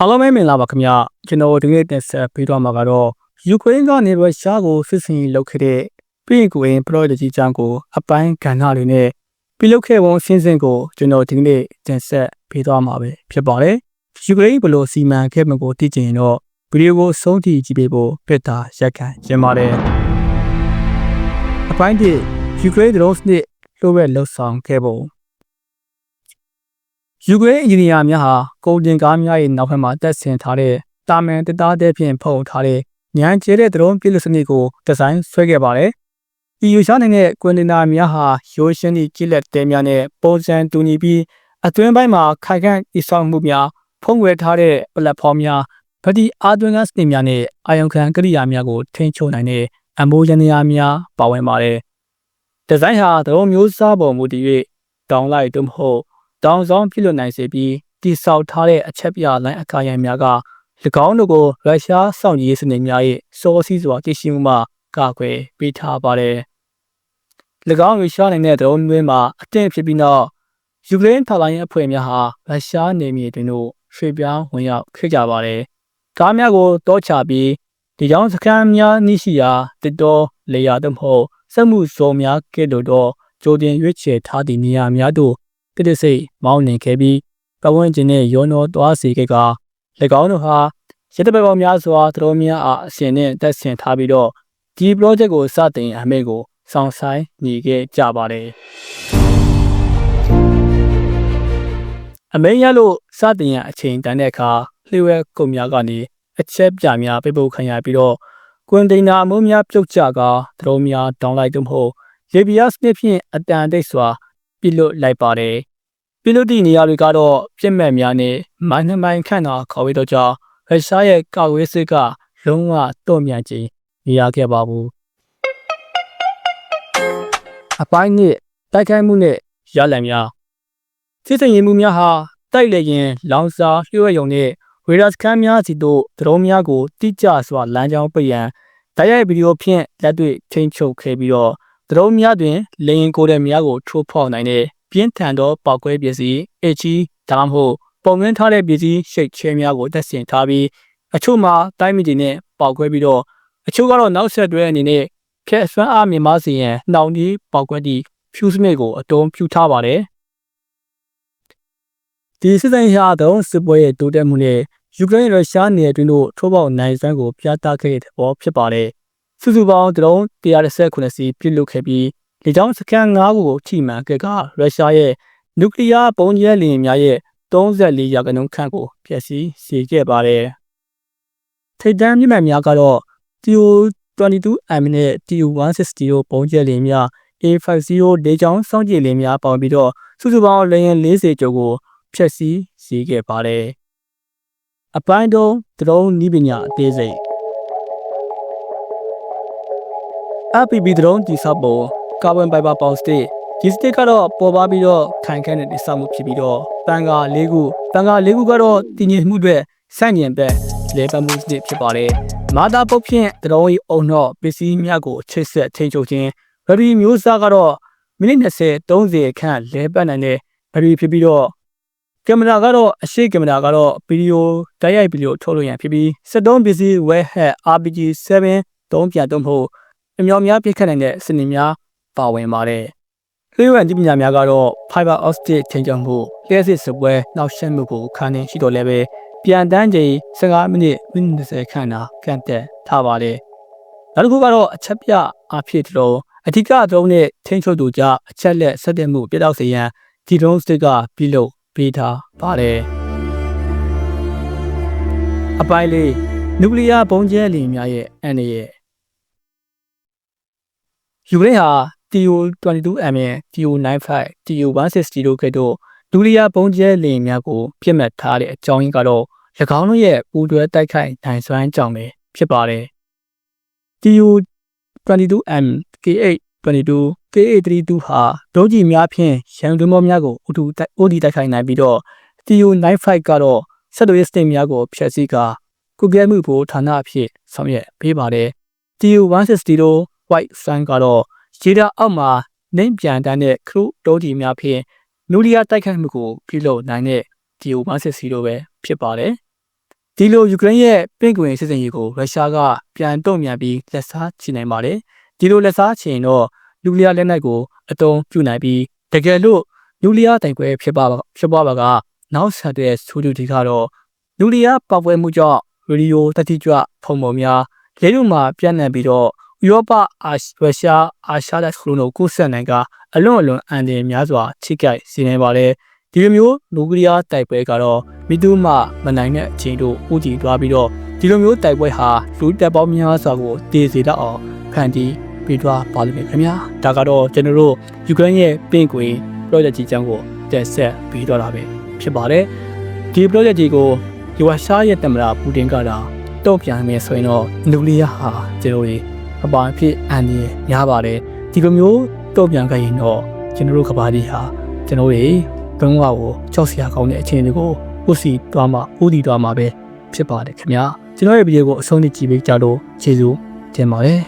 အားလုံးပဲမင်္ဂလာပါခင်ဗျကျွန်တော်ဒီနေ့တင်ဆက်ပေးသွားမှာကတော့ယူကရိန်းကနေရုရှားကိုစစ်စင်ရေးလုပ်ခဲ့တဲ့ပြည်ကွင်းပရောဂျက်ကြီးချမ်းကိုအပိုင်းကဏ္ဍတွေနဲ့ပြုလုပ်ခဲ့ပုံရှင်းရှင်းကိုကျွန်တော်ဒီနေ့တင်ဆက်ပေးသွားမှာပဲဖြစ်ပါတယ်ယူကရိန်းဘယ်လိုစီမံခဲ့မှကိုသိချင်ရင်တော့ဗီဒီယိုကိုဆုံးထိကြည့်ပေးဖို့ပြတာရက်ခံကျင်းပါတယ်အပိုင်းတစ်ယူကရိန်းဒရုန်းစနစ်လိုပဲလှုပ်ဆောင်ခဲ့ပုံ ယူကရိန်းအင်ဂျင်နီယာများဟာကုန်တင်ကားများရဲ့နောက်ဘက်မှာတက်ဆင်ထားတဲ့တာမန်တသားတဲ့ဖြင့်ဖုံထားတဲ့ညံကျဲတဲ့ဒရုန်းပြည့်လို့စနစ်ကိုဒီဇိုင်းဆွဲခဲ့ပါတယ်။ဒီယူရှားနိုင်တဲ့ကွန်တင်နာများဟာရိုးရှင်းသည့်ကြည့်လက်တဲများနဲ့ပုံစံတူညီပြီးအတွင်းပိုင်းမှာခိုင်ခန့်တိဆောက်မှုများဖုံးဝယ်ထားတဲ့ platform များဗတိအာသွင်းကစနစ်များနဲ့အာယုံခံကိရိယာများကိုထိန်းချုပ်နိုင်တဲ့အမိုးရန်ရာများပါဝင်ပါတယ်။ဒီဇိုင်းဟာဒရုန်းမျိုးစားပုံမူတည်၍တောင်းလိုက်သို့မဟုတ် တောင်ဆောင်ပြုလုပ်နိုင်စေပြီးတိဆောက်ထားတဲ့အချက်ပြလိုင်းအကာရံများက၎င်းတို့ကိုရုရှားစောင့်ကြည့်ရေးစနစ်များ၏စောစီးစွာတည်ရှိမှုမှကာကွယ်ပေးထားပါတယ်။၎င်းရုရှားနိုင်ငံဒရုန်းမျိုးမှာအထင်ဖြစ်ပြီးနောက်ယူကရိန်းထောက်လိုင်းအဖွဲ့များဟာရုရှားနေမြေတွင်တို့ရွှေ့ပြောင်းဝင်ရောက်ခဲ့ကြပါတယ်။ကားများကိုတောချပြီးဒီကြောင့်စခန်းများနှိရှိရာတစ်တော်လေယာသို့မဟုတ်စက်မှုဇုံများကဲ့သို့သောကြိုတင်ရွေးချယ်ထားသည့်နေရာများသို့ တိတိစိတ်မောင်းနှင်ခဲ့ပြီးပတ်ဝန်းကျင်နဲ့ရောနှောသွားစေခဲ့က၎င်းတို့ဟာရတပပောင်များစွာသတော်များအားအစဉ်နဲ့တက်ဆင်ထားပြီးတော့ဒီ project ကိုစတင်အမေကိုစောင့်ဆိုင်နေခဲ့ကြပါတယ်အမေရလို့စတင်ရအချိန်တန်တဲ့အခါလျှို့ဝဲကုန်များကနေအချက်ပြများပြပုတ်ခံရပြီးတော့ကွန်တိန်နာအမိုးများပြုတ်ကျကာသတော်များတောင်းလိုက်သို့မဟုတ်လေဘီယာစနစ်ဖြင့်အတန်တိတ်စွာ ပြစ်လွတ်လိုက်ပါတယ်ပြစ်လွတ်သည့်နေရာတွေကတော့ပြစ်မှတ်များနဲ့မိုင်းနှမိုင်းခန့်တာခေါ်ပြီးတော့ကြောင့်ရုရှားရဲ့ကာဝေးစစ်ကလုံးဝတော့မြန်ခြင်းနေရခဲ့ပါဘူးအပိုင်းနှစ်တိုက်ခိုက်မှုနဲ့ရလံများစစ်စင်ရင်မှုများဟာတိုက်လေရင်လောင်စာလျှို့ဝှက်ယုံနဲ့ဝေရစခန်းများစီတို့ဒရုန်းများကိုတိကျစွာလမ်းကြောင်းပိတ်ရန်တိုက်ရိုက်ဗီဒီယိုဖြင့်လက်တွေ့ထိန်းချုပ်ခဲ့ပြီးတော့ ဒရုန်းများတွင်လေရင်ကိုယ်တဲ့များကိုထိုးဖောက်နိုင်တဲ့ပြင်းထန်သောပောက်ကွဲပစ္စည်းအချီဒါမှမဟုတ်ပုံရင်းထားတဲ့ပစ္စည်းရှိတ်ချဲများကိုတက်ဆင်ထားပြီးအချို့မှာတိုင်းမီတီနဲ့ပောက်ကွဲပြီးတော့အချို့ကတော့နောက်ဆက်တွဲအနေနဲ့ဖျက်ဆွမ်းအားမြင်မစေရန်နှောင်ကြီးပောက်ကွဲသည့်ဖြူစမစ်ကိုအတုံးဖြူထားပါတယ်ဒီစစ်စင်ရှာတုံးစစ်ပွဲရဲ့တိုးတက်မှုနဲ့ယူကရိန်းရုရှားနယ်အတွင်းတို့ထိုးပေါက်နိုင်စွမ်းကိုပြသခဲ့တဲ့ဘောဖြစ်ပါတယ် စုစုပေါင်းဒရုန်း119စီပြစ်လွတ်ခဲ့ပြီးလေကြောင်းစခန်း9ခုကိုထိမှန်ခဲ့ကရုရှားရဲ့နျူကလ িয়ার ပုံကျဲလင်များရဲ့34ရာခိုင်နှုန်းခန့်ကိုဖျက်ဆီးစေခဲ့ပါတယ်။ထိပ်တန်းမြင့်မှန်များကတော့ TO22M နဲ့ TO160 ပုံကျဲလင်များ A50 လေကြောင်းစောင့်ကြည့်လင်များပေါင်းပြီးတော့စုစုပေါင်းလေယာဉ်40ကျော်ကိုဖျက်ဆီးစေခဲ့ပါတယ်။အပိုင်းတုံးဒရုန်းနီးပညာအသေးစိတ် RPB drone တိဆောက်ပုံ carbon fiber power stick ဒီ stick ကတော့ပေါ်ပါပြီးတော့ခိုင်ခန့်တဲ့တိဆောက်မှုဖြစ်ပြီးတော့တန်ကာ၄ခုတန်ကာ၄ခုကတော့တည်ငြိမ်မှုတွေဆန့်ကျင်ဘက်လဲပတ်မှု stick ဖြစ်ပါတယ်မာတာပုတ်ဖြင့် drone အုံတော့ပစ္စည်းများကိုချိတ်ဆက်ထိန်းချုပ်ခြင်း battery မျိုးစားကတော့မိနစ်20 30ခန့်လဲပတ်နိုင်တဲ့ battery ဖြစ်ပြီးတော့ကင်မရာကတော့အရှိကင်မရာကတော့ဗီဒီယိုတိုက်ရိုက်ဗီဒီယိုထုတ်လို့ရန်ဖြစ်ပြီးစက်တုံးပစ္စည်း webhead RPG 7တုံးပြန်တုံးဖို့ အမြောင်များပြစ်ခတ်နိုင်တဲ့စနစ်များပါဝင်ပါတယ်။လျှို့ဝှက်ဒီပညာများကတော့ fiber optic ချိန်ကြမှုလျှက်စစ်စပွဲနှောက်ယှက်မှုကိုခံနေရှိတော်လဲပဲပြန်တန်းချိန်15မိနစ်မိနစ်30ခန့်သာကန့်တက်ထားပါတယ်။နောက်တစ်ခုကတော့အချက်ပြအဖြစ်တော်အဓိကအသုံးနဲ့ထိန်းချုပ်သူကြအချက်လက်ဆက်တဲ့မှုပြတောက်စေရန်ဒီ drone stick ကပြုလုပ်ပေးထားပါတယ်။အပိုင်းလေးနျူကလ িয়ার ဘုံကျဲလီများရဲ့အန္တရာယ် ယူကရိန်းဟာ TO22M ရဲ့ TO95 TO160 တို့ကဲ့သို့ဒူလီယာပုံကျဲလင်များကိုပြစ်မှတ်ထားတဲ့အကြောင်းရင်းကတော့၎င်းတို့ရဲ့ပူတွဲတိုက်ခိုက်နိုင်စွမ်းကြောင့်ပဲဖြစ်ပါတယ်။ TO22M K822 K832 ဟာဒုံးကျည်များဖြင့်ရန်တွင်းမောများကိုအထူးတိုက်အိုဒီတိုက်ခိုက်နိုင်ပြီးတော့ TO95 ကတော့ဆက်သွယ်ရေးစနစ်များကိုဖျက်ဆီးကာကုကဲမှုဖို့ဌာနအဖြစ်ဆောင်ရွက်ပေးပါတယ်။ TO160 တို့ white sun ကတော့ရေဒါအောက်မှာနှိမ်ပြန်တန်းတဲ့ခရုတိုးဒီများဖြင့်နူလီယာတိုက်ခိုက်မှုကိုပြုလုပ်နိုင်တဲ့ဒီအိုမစစ်စီလိုပဲဖြစ်ပါတယ်။ဒီလိုယူကရိန်းရဲ့ပင့်ကွင်စစ်စင်ရေးကိုရုရှားကပြန်တုံ့ပြန်ပြီးလက်စားချနိုင်ပါတယ်။ဒီလိုလက်စားချရင်တော့နူလီယာလက်နက်ကိုအသုံးပြုနိုင်ပြီးတကယ်လို့နူလီယာတိုင်ပွဲဖြစ်ပါဖြစ်ပါပါကနောက်ဆက်တဲ့ဆိုလူတွေကတော့နူလီယာပောက်ပွဲမှုကြောင့်ရေဒီယိုတတိကြွဖုံပုံများလေထုမှာပြန့်နှံ့ပြီးတော့ ဥရောပအာရုရှားအာရှလက်ခလုံးတို့ကုဆက်နိုင်ကအလွန်အလွန်အန်တယ်များစွာချိကြိုက်စေနိုင်ပါတယ်ဒီလိုမျိုးနျူကလ িয়ার တိုက်ပွဲကတော့မိသူမှမနိုင်တဲ့အချိန်တို့ဥတည်သွားပြီးတော့ဒီလိုမျိုးတိုက်ပွဲဟာလူတက်ပေါင်းများစွာကိုတည်စေတတ်အောင်ဖန်တီးပြီးသွားပါလိမ့်မယ်ခင်ဗျာဒါကတော့ကျွန်တော်တို့ယူကရိန်းရဲ့ပင့်ကွင် project ကြီးချမ်းကိုတက်ဆက်ပြီးတော့တာပဲဖြစ်ပါတယ်ဒီ project ကြီးကိုယူဝါရှားရဲ့တမလာပူတင်ကတာတုံ့ပြန်မယ်ဆိုရင်တော့နျူကလ িয়ার ဟာကျွန်တော်တို့ အပါအဖြစ်အန်ရရပါတယ်ဒီလိုမျိုးတုံ့ပြန်ခဲ့ရင်တော့ကျွန်တော်တို့ကဘာဒီဟာကျွန်တော်တို့ဘုံဝါကိုကြောက်စရာကောင်းတဲ့အခြေအနေကိုဥစီတွားမှဥတီတွားမှပဲဖြစ်ပါတယ်ခင်ဗျာကျွန်တော်ရဲ့ဗီဒီယိုကိုအဆုံးထိကြည့်ပေးကြလို့ကျေးဇူးတင်ပါတယ်